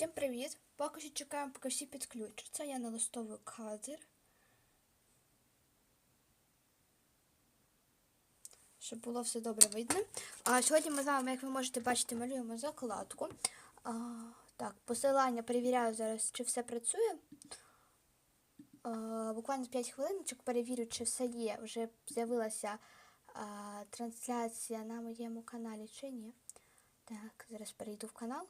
Всім привіт! Поки що чекаємо, поки всі підключаться. Я налаштовую кадр. Щоб було все добре видно. А сьогодні ми з вами, як ви можете бачити, малюємо закладку. А, так, посилання перевіряю зараз, чи все працює. А, буквально 5 хвилиночок перевірю, чи все є. Вже з'явилася трансляція на моєму каналі чи ні. Так, зараз перейду в канал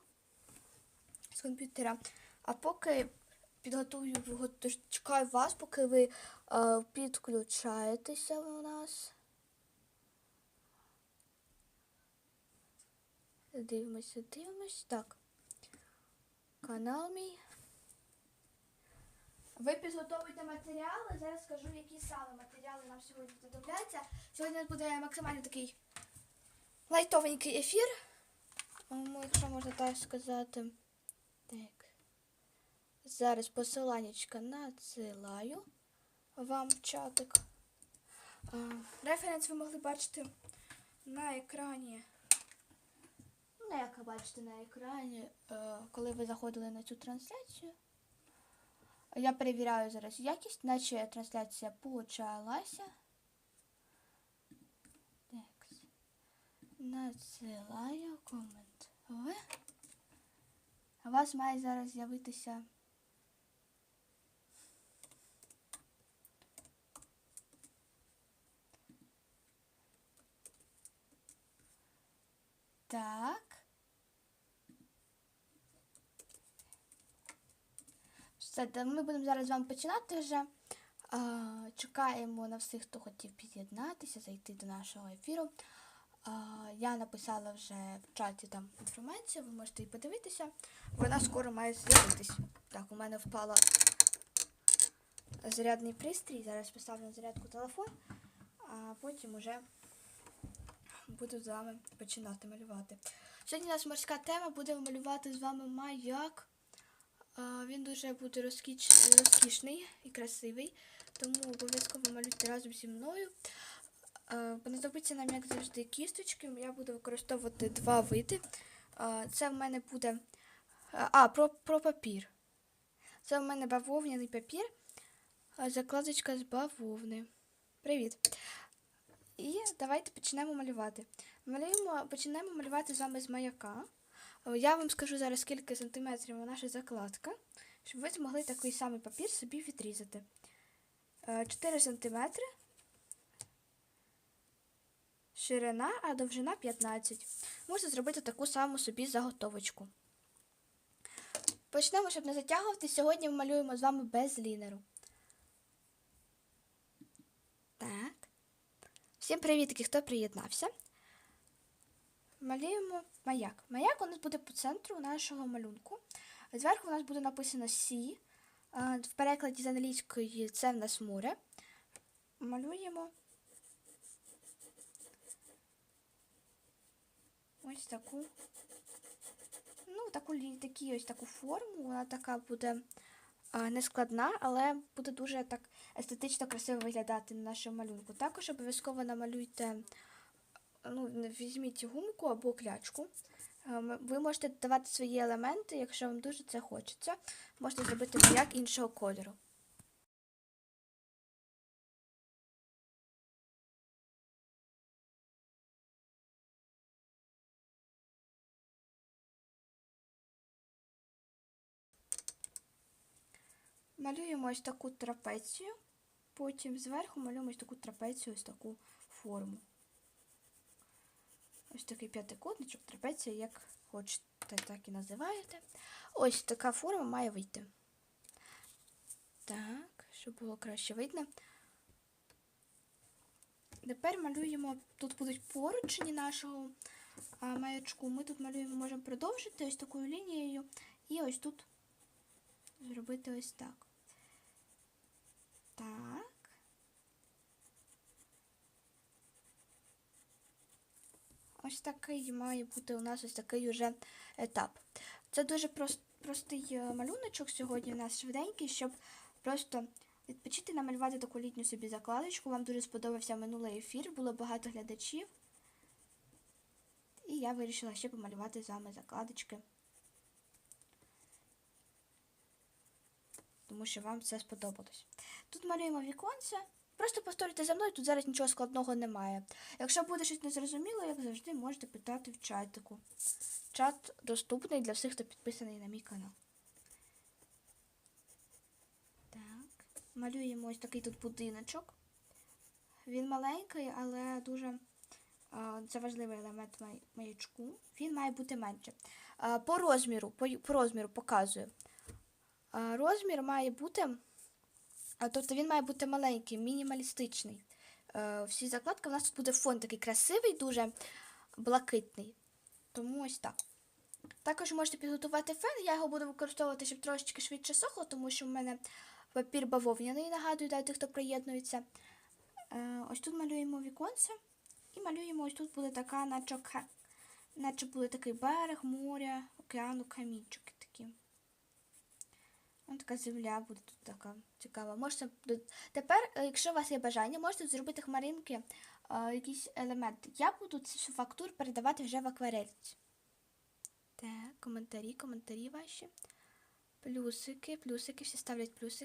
з комп'ютера. А поки підготую чекаю вас, поки ви е, підключаєтеся у нас. Дивимося, дивимось. Так. Канал мій. Ви підготовуєте матеріали. Зараз скажу, які саме матеріали нам сьогодні знадобляться. Сьогодні буде максимально такий лайтовенький ефір. Якщо можна так сказати. Зараз посиланнячка надсилаю вам в чатик. Референс ви могли бачити на екрані. Ну, як ви бачите на екрані, е, коли ви заходили на цю трансляцію. Я перевіряю зараз якість, наче трансляція почалася. Так. Надсилаю комент. Ви. У вас має зараз з'явитися. Так. Все, ми будемо зараз з вами починати вже. Чекаємо на всіх, хто хотів під'єднатися, зайти до нашого ефіру. Я написала вже в чаті там інформацію, ви можете її подивитися. Вона скоро має з'явитись. Так, у мене впала зарядний пристрій. Зараз поставлю на зарядку телефон, а потім уже буду з вами починати малювати. Сьогодні у нас морська тема, будемо малювати з вами маяк. Він дуже буде розкіч... розкішний і красивий, тому обов'язково малюйте разом зі мною. Е, Понадобиться нам, як завжди, кісточки. Я буду використовувати два види. Е, Це в мене буде. е, А, про, про папір. Це в мене бавовняний папір. е, Закладочка з бавовни. Привіт. І давайте почнемо малювати. Малюємо, почнемо малювати з вами з маяка. Е, Я вам скажу зараз, скільки сантиметрів наша закладка, щоб ви змогли такий самий папір собі відрізати. Е, 4 сантиметри ширина, а довжина 15. Можете зробити таку саму собі заготовочку. Почнемо, щоб не затягувати. Сьогодні ми малюємо з вами без лінеру. Так. Всім привітки, хто приєднався. Малюємо маяк. Маяк у нас буде по центру нашого малюнку. Зверху у нас буде написано Сі. В перекладі з англійської це в нас море. Малюємо ось таку. Ну, таку такі ось таку форму. Вона така буде а, нескладна, але буде дуже так естетично красиво виглядати на нашому малюнку. Також обов'язково намалюйте, ну, візьміть гумку або клячку. Ви можете додавати свої елементи, якщо вам дуже це хочеться. Можете зробити як іншого кольору. Малюємо ось таку трапецію, потім зверху малюємо ось таку трапецію, ось таку форму. Ось такий п'ятикутничок, трапеція, як хочете, так і називаєте. Ось така форма має вийти. Так, щоб було краще видно. Тепер малюємо, тут будуть поручні нашого маячку. Ми тут малюємо, можемо продовжити ось такою лінією. І ось тут зробити ось так. Так. Ось такий має бути у нас ось такий уже етап. Це дуже прост, простий е, малюночок сьогодні у нас швиденький, щоб просто відпочити намалювати таку літню собі закладочку. Вам дуже сподобався минулий ефір, було багато глядачів. І я вирішила ще помалювати з вами закладочки тому що вам це сподобалось. Тут малюємо віконце. Просто повторюйте за мною, тут зараз нічого складного немає. Якщо буде щось незрозуміло, як завжди, можете питати в чатику. Чат доступний для всіх, хто підписаний на мій канал. Так, малюємо ось такий тут будиночок. Він маленький, але дуже це важливий елемент маячку. Він має бути менше. По розміру, по, розміру показую. Розмір має бути, тобто він має бути маленький, мінімалістичний. Е, Всі закладки у нас тут буде фон такий красивий, дуже блакитний. Тому ось так. Також можете підготувати фен. Я його буду використовувати, щоб трошечки швидше сохло, тому що в мене папір бавовняний, нагадую, для тих, хто приєднується. Е, Ось тут малюємо віконце. І малюємо ось тут буде така, наче, наче буде такий берег, море, океану, камінчики. Ось така земля буде тут така цікава. Можете тепер, е, якщо у вас є бажання, можете зробити хмаринки, е, якісь елементи. Я буду цю фактуру передавати вже в акварельці. Так, коментарі, коментарі ваші. Плюсики, плюсики, всі ставлять плюсики.